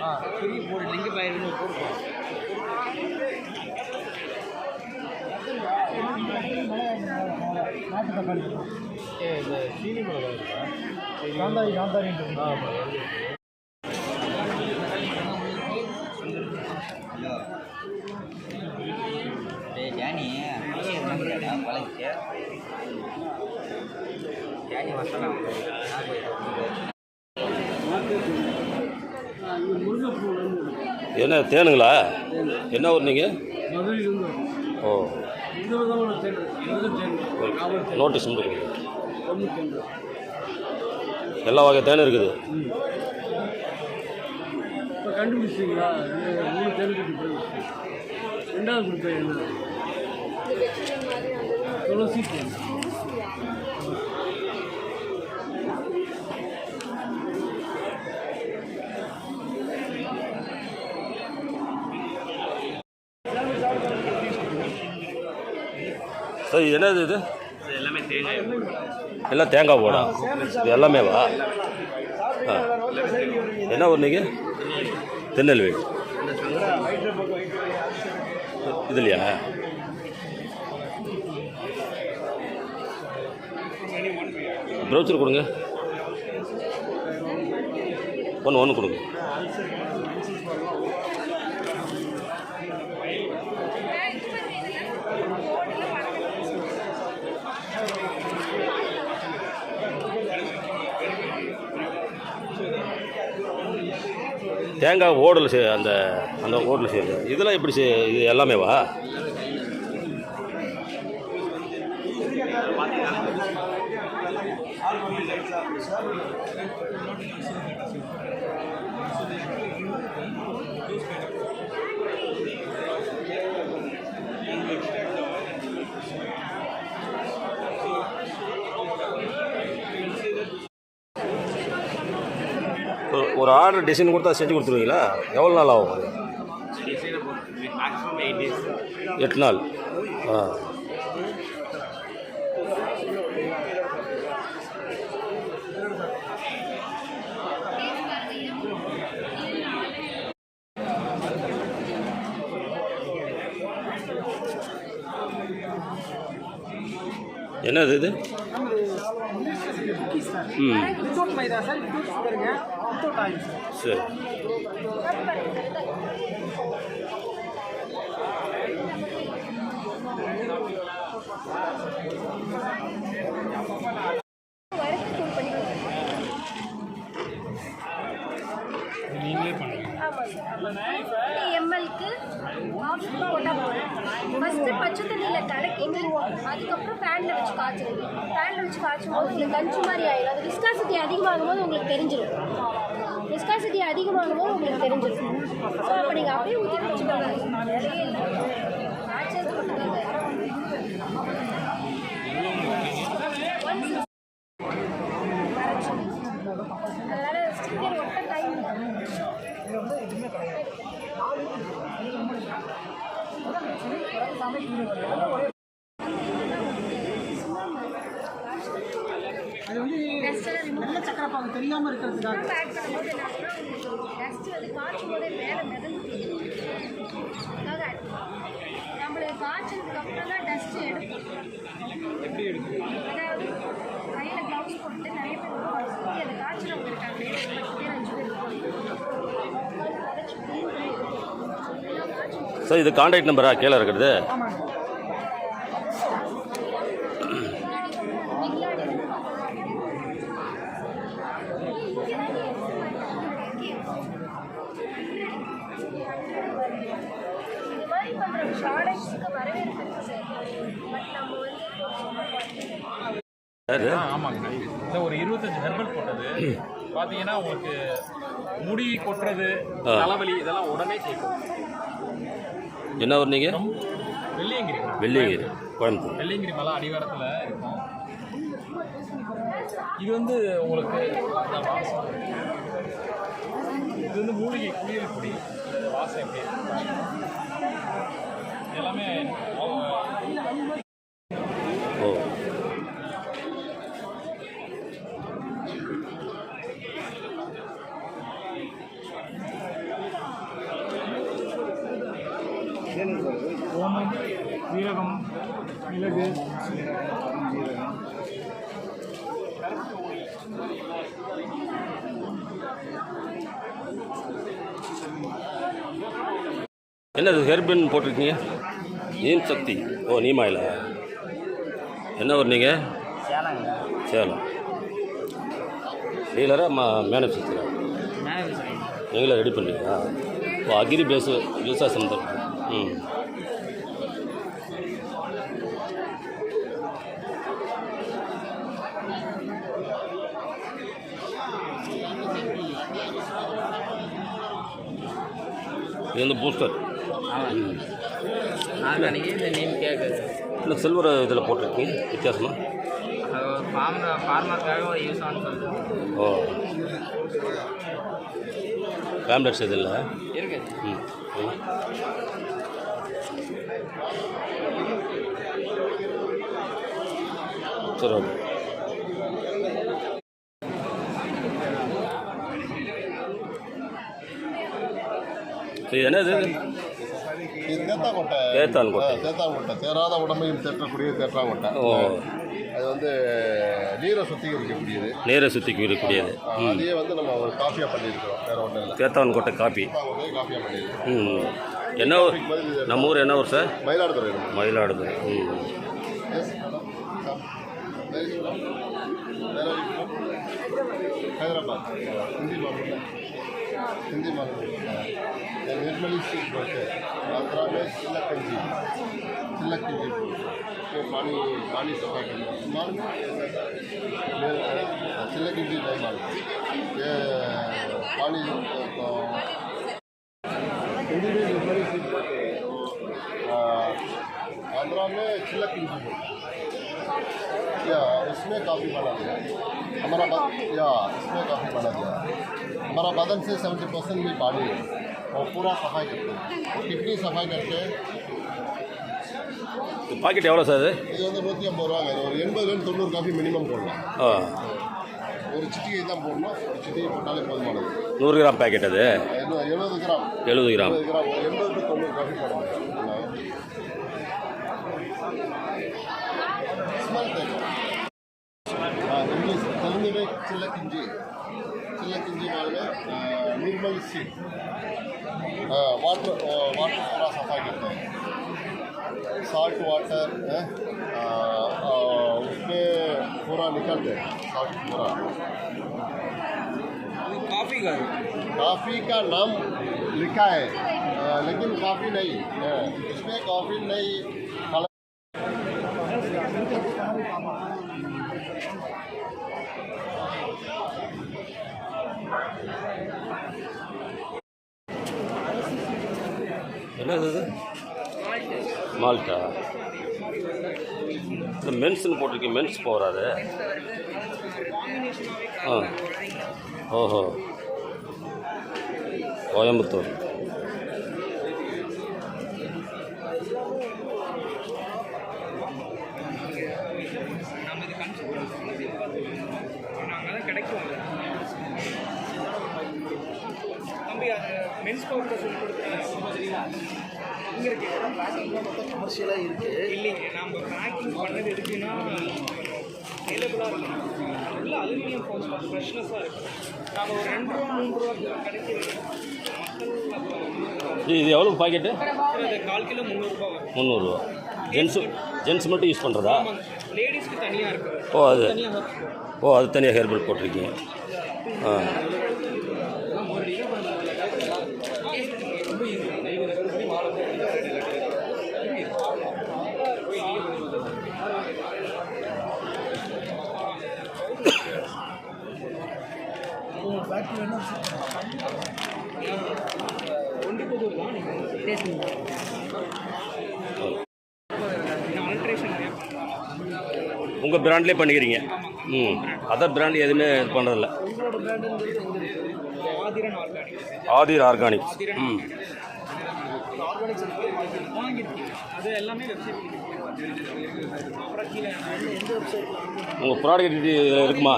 ஆ பெரிய போடு லிங்க பயிர்னு போடுவோம் நாட்டு தக்காளி இந்த சீனி மிளகாய் இருக்கா காந்தாரி காந்தாரி என்ன தேனுங்களா? என்ன ஊர் நீங்கள் ஓ. தேன் தேன் தேன். நோட்டீஸ் மட்டும் கொடுங்க தேன். எல்லா வகை தேனும் இருக்குது. கண்டுபிடிச்சிங்களா மூணு தேன் ரெண்டாவது துளசி தேன். சார் இது என்னது இது? எல்லாமே தேங்காய் எல்லாம் தேங்காய் போடா. இது எல்லாமேவா ஆ. என்ன ஊர் நீங்கள் திருநெல்வேலி. இதுலையா? ப்ரௌச்சர் கொடுங்க. ஒன்று ஒன்று கொடுங்க. தேங்காய் ஓடல் செய் அந்த அந்த ஓடல் செய்யுது இதெல்லாம் எப்படி செய் இது எல்லாமேவா? ஒரு- ஆர்டர் டிசைன் கொடுத்தா செஞ்சு கொடுத்துருவீங்களா? எவ்வளோ நாள் ஆகும்? எட்டு நாள். ஆ. என்னது இது? ம். 是。எம்எல்க்கு ஆப்ஷன் போட்டால் போதும். ஃபஸ்ட்டு பச்சை தண்ணியில் கலக்கிட்டு அதுக்கப்புறம் ஃபேனில் வச்சு காய்ச்சணும் ஃபேனில் வச்சு காய்ச்சும் போது உங்களுக்கு கஞ்சி மாதிரி ஆயிடும் அது விஸ்காசிட்டி அதிகமாகும் போது உங்களுக்கு தெரிஞ்சிடும் விஸ்காசிட்டி அதிகமாகும் போது உங்களுக்கு தெரிஞ்சிடும் ஸோ அப்போ நீங்கள் அப்படியே ஊற்றி குடிச்சுக்கோங்க. அது வந்து நல்ல சக்கரை பாகு தெரியாமல் இருக்கிறதுக்காக காய்ச்சும் போதே மேலே மிதந்து அதுக்காக நம்மளுக்கு காய்ச்சதுக்கு அப்புறம் தான் டஸ்ட் எடுக்கும் அதாவது கையில் க்ளவுஸ் போட்டு நிறைய பேர் வந்து காய்ச்சலவங்க இருக்காங்க பத்து பேர் அஞ்சு பேர் இருக்காங்க உடச்சி clean பண்ணி எல்லாம் காய்ச்சல் சார் இது கான்டாக்ட் நம்பரா கீழே இருக்கிறது. ஆமாங்க. இந்த ஒரு இருபத்தஞ்சு ஹெர்பல் போட்டது. பார்த்தீங்கன்னா உங்களுக்கு முடி கொட்டுறது. தலைவலி இதெல்லாம் உடனே கேட்கும். என்ன ஊர் நீங்கள் வெள்ளியங்கிரி. வெள்ளியங்கிரி கோயம்புத்தூர். வெள்ளியங்கிரி மலை அடிவாரத்தில் இருக்கும். இது வந்து உங்களுக்கு இது வந்து மூலிகை குளியல் பொடி வாசம் எப்படி? எல்லாமே மிளகு என்னது ஹெர்பின் போட்டிருக்கீங்க? நீம் சக்தி. ஓ நீமாயிலா? என்ன ஊர் நீங்கள் சேலம். டீலரா மா மேனுஃபேக்சரா நீங்களே ரெடி பண்ணுறீங்களா ஓ அக்ரி பேஸு யூஸாக சந்தர் ம். இது வந்து பூஸ்டர் இல்லை சில்வர் இதில் போட்டிருக்கீங்க. வித்தியாசமா? அது ஒரு ஃபார்ம் ஃபார்மருக்காக ஒரு யூஸ் ஆன்னு சொல்லுது ஓ. ஃபேம்லெட்ஸ் இது இல்லை? ம். சரி ஓகே. என்னது? இது தேத்தாங்கொட்டை. தேத்தான்கொட்டை. ஆ, தேத்தாங்கொட்டை. சேராத உடம்பையும் தேற்றக்கூடிய தேற்றாங்கொட்டை. ஓ. அது வந்து நீரை சுத்திகரிக்கக்கூடியது. நேரை சுற்றிக்கு இருக்கக்கூடியது அதையே வந்து நம்ம ஒரு காஃபியாக பண்ணியிருக்கிறோம். வேற ஒன்றும் இல்லை. தேத்தான் கோட்டை காப்பி ஒரே காஃபியாக பண்ணியிருக்கோம் ம் என்ன ஊர்? நம்ம ஊர் என்ன ஊர் சார்? மயிலாடுதுறை. மயிலாடுதுறை. ம். Yes, हिंदी मालूम है। निर्मली हैं। आंध्रा में सिलक कंजी सिलक कंजी तो पानी पानी सफ़ा करना। है कंजी नहीं मालूम। ये पानी तो हिंदी में निर्मली हैं। तो, आंध्रा में हैं। या इसमें काफ़ी बना दिया हमारा बद- या इसमें काफ़ी बना दिया हमारा बदन से सेवेंटी परसेंट भी पानी है और पूरा सफाई करते हैं किडनी सफाई करके பாக்கெட் எவ்வளோ சார் இது இது வந்து நூற்றி ஐம்பது ரூபாங்க ஒரு எண்பதுலேருந்து தொண்ணூறு காஃபி மினிமம் போடலாம் ஆ ஒரு சிட்டிகை தான் போடணும் ஒரு சிட்டிகை போட்டாலே போதுமானது நூறு கிராம் பாக்கெட் அது இன்னும் எழுபது கிராம் எழுபது கிராம் எழுபது கிராம் ஒரு எண்பது to தொண்ணூறு காஃபி போடணும் निर्मल सिंह। वाटर वाटर थोड़ा सफ़ाई करते हैं। साल्ट वाटर है उसमें पूरा निकलते हैं साल्ट पूरा काफ़ी का काफ़ी का नाम लिखा है आ, लेकिन काफ़ी नहीं इसमें काफ़ी नहीं என்னது? மால்ட்டா இந்த மென்ஸ்னு போட்டிருக்கீங்க மென்ஸ் போகிறாரு ஆ. ஓஹோ. கோயம்புத்தூர். கிடைக்கும். தம்பி அது மென்ஸ் பவுடர் சொல்லி கொடுத்துருக்கேன் இங்கே இருக்கு. கமர்ஷியலாக இருக்கு. இல்லைங்க நம்ம பேக்கிங் பண்ணது எதுக்குன்னா அவைலபிளாக இருக்கும் உள்ள அலுமினியம் ஃபோன்ஸ் ஃப்ரெஷ்னஸாக இருக்கும் நம்ம ஒரு ரெண்டு ரூபா மூணு ரூபா கிடைக்கிறது மக்கள் இது எவ்வளோ பாக்கெட்டு கால் கிலோ முந்நூறுரூபா முந்நூறுரூவா ஜென்ஸு ஜென்ஸ் மட்டும் யூஸ் பண்ணுறதா லேடிஸ்க்கு தனியாக இருக்குது ஓ அது ஓ அது தனியாக ஹேர்பல் போட்டிருக்கீங்க. ஆ. உங்கள் பிராண்ட்லேயே பண்ணிக்கிறீங்க. ம். அதர் பிராண்ட் எதுவுமே இது பண்ணுறதில்ல ஆர்கானிக் ஆதிர் ஆர்கானிக்ஸ் ம் உங்கள் ப்ராடக்ட் இதில் இருக்குமா?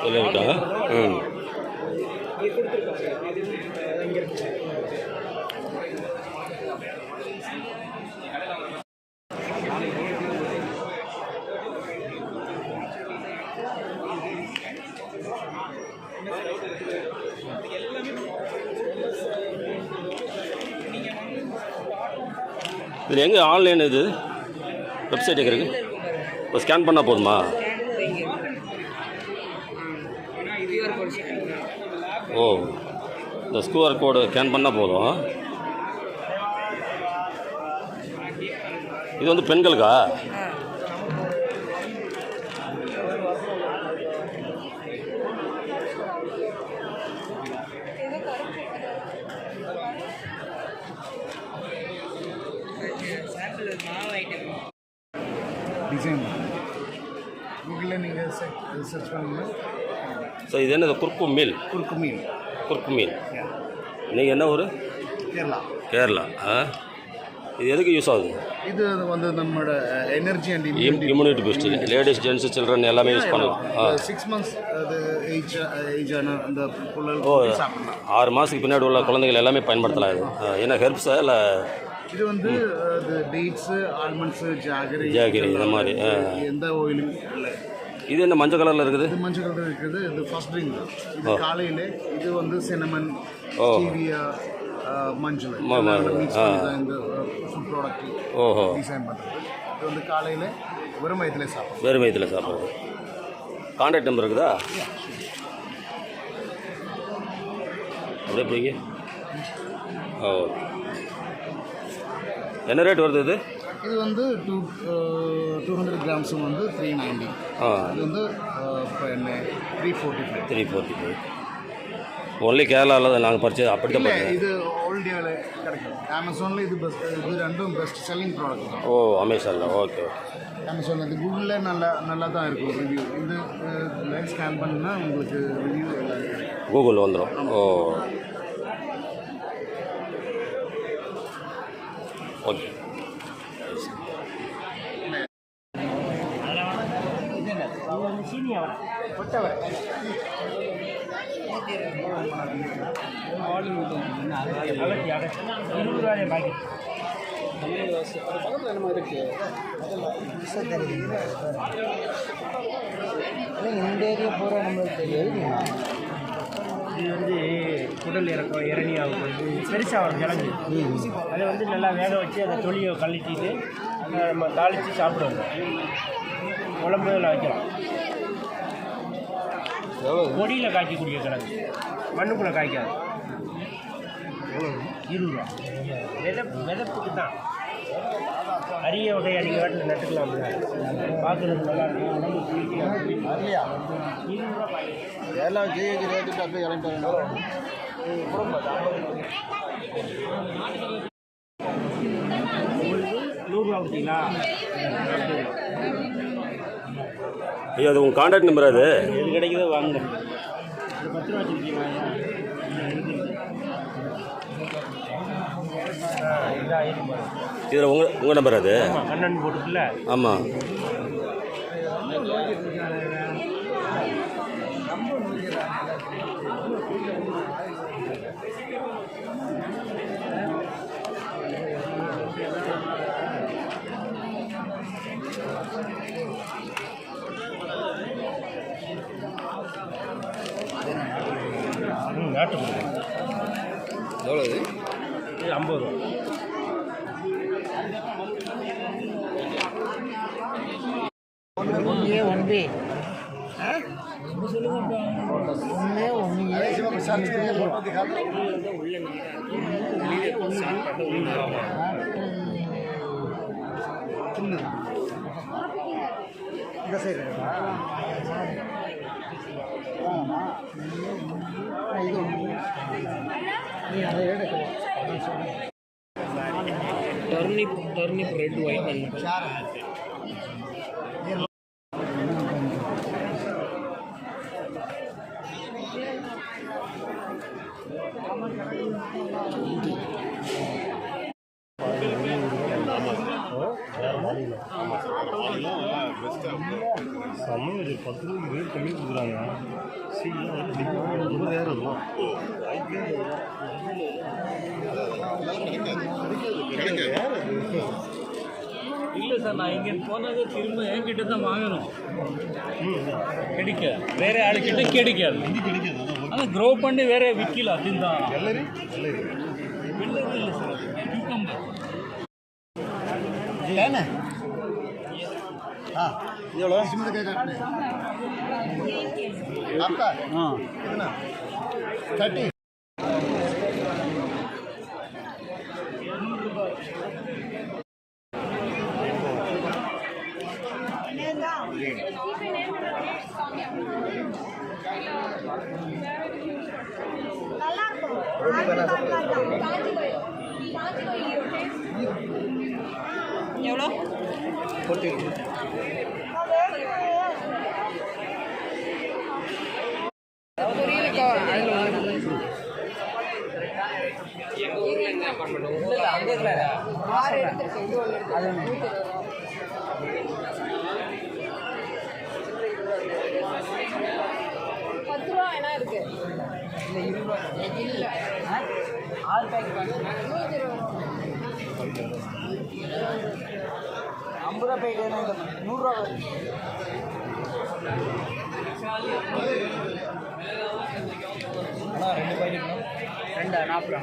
இதில் இருக்கா? ம். இதில் எங்கே ஆன்லைன் இது? வெப்சைட் எங்கே இருக்குது இப்போ ஸ்கேன் பண்ணால் போதுமா? ஓ இந்த ஸ்கூஆர் கோடு ஸ்கேன் பண்ணால் போதும். இது வந்து பெண்களுக்கா? சாம்பிள் மாவு ஐட்டம் டிசைன் கூகுளில் நீங்கள் சர்ச் பண்ணுங்க. ஸோ இது என்னது? குறுக்கு மீல் குறுக்கு மீன் குறுக்கு மீல் நீங்கள் என்ன ஊர்? கேரளா. கேரளா. ஆ? இது எதுக்கு யூஸ் ஆகுது? இது வந்து நம்மளோட energy and immunity boost ladies gents children எல்லாமே யூஸ் பண்ணலாம். சிக்ஸ் மந்த்ஸ் அது ஏஜ் ஏஜ் ஆன அந்த ஓ ஆறு மாதத்துக்கு பின்னாடி உள்ள குழந்தைகள் எல்லாமே பயன்படுத்தலாம் இது. என்ன ஹெர்ப்ஸா இல்லை இது வந்து டேட்ஸு ஆல்மண்ட்ஸு ஜாகரி ஜாகரி, இந்த மாதிரி. எந்த ஆயிலும் இல்லை. இது என்ன மஞ்சள் கலரில் இருக்குது? இது மஞ்சள் கலர் இருக்குது. இது ஃபர்ஸ்ட் ட்ரிங்க் இது காலையில் இது வந்து சினமன். ஸ்டீவியா மஞ்சள். இந்த ஃபுட் ப்ராடக்ட் ஓஹோ. டிசைன் பண்ணுறது இது வந்து காலையில் வெறும் வயிற்றுல சாப்பிடும் வெறும் வயிற்றில் சாப்பிட்றது கான்டாக்ட் நம்பர் இருக்குதா? அப்படியே போய்ங்க ஓ. என்ன ரேட் வருது இது? இது வந்து டூ டூ ஹண்ட்ரட் கிராம்ஸும் வந்து த்ரீ நைன்டி ஆ. இது வந்து இப்போ என்ன three forty five three forty five only கேரளாவில் தான் நாங்கள் பறிச்சது அப்படி தான் இல்லை இது இந்தியாவில் கிடைக்கும். அமேசானில் இது பெஸ்ட் இது ரெண்டும் பெஸ்ட் செல்லிங் ப்ராடக்ட் தான். ஓ அமேசானில் ஓகே ஓகே அமேசான் இது கூகுளில் நல்லா நல்லா தான் இருக்கும் ரிவ்யூ இந்த ஸ்கேன் பண்ணா உங்களுக்கு ரிவ்யூ கூகுள் வந்துடும் ஓ. ஓகே இந்த ஏரியா போகிற நம்மளுக்கு தெரியாது இது வந்து குடல் இறக்கம் ஆகும் வந்து பெருசாக வரும் கிழங்கு. அதை வந்து நல்லா வேக வச்சு அதை தொலியை கழட்டிட்டு அதை நம்ம தாளித்து சாப்பிடுவோம். குழம்புல வைக்கலாம் கொடியில் காய்க்கக்கூடிய கிழங்கு. மண்ணுக்குள்ளே காய்க்காது. இருபது ரூபா. விதை விதப்புக்கு தான். அரிய வகையாக நீங்கள் வீட்டில் நட்டுக்கலாம்ல பார்க்குறது நல்லா இருக்கும். எல்லாம் ஜிஹெச் ரேட்டு நூறுரூவா கொடுத்தீங்களா? ஐயா அது உங்கள் கான்டாக்ட் நம்பர் அது? எது கிடைக்குதோ வாங்க. இது பத்து ரூபா வச்சுருக்கீங்களா? இதில் உங்கள் உங்கள் நம்பர் அது? கண்ணன் போட்டுக்குள்ள ஆமாம் நாட்டு எவ்வளோ இது ஐம்பது ரூபா. ஒன்று ஒன்று ஒன்று ஒன்று இந்த சைடு இது ஒன்று நீ அதை எடுக்கலாம் turnip turnip red white and சமையல் பத்து ரூபாய்க்கு ரேட் கம்மி கொடுக்குறாங்க இல்லை சார் நான் இங்கே போனது திரும்ப என்கிட்ட தான் வாங்கணும். கிடைக்காது. வேற ஆளுக்கிட்ட கிடைக்காது. ஆனால் க்ரோ பண்ணி வேற விற்கலாம் அதுதான். இல்லை சார் எவ்வளோ ஆ தேர்ட்டி எவ்வளோ எங்க பத்து ரூபா வேணா இருக்கு இல்ல இருபது ரூபா இல்ல ரெண்டு பாக்கெட் நாற்பது ரூபா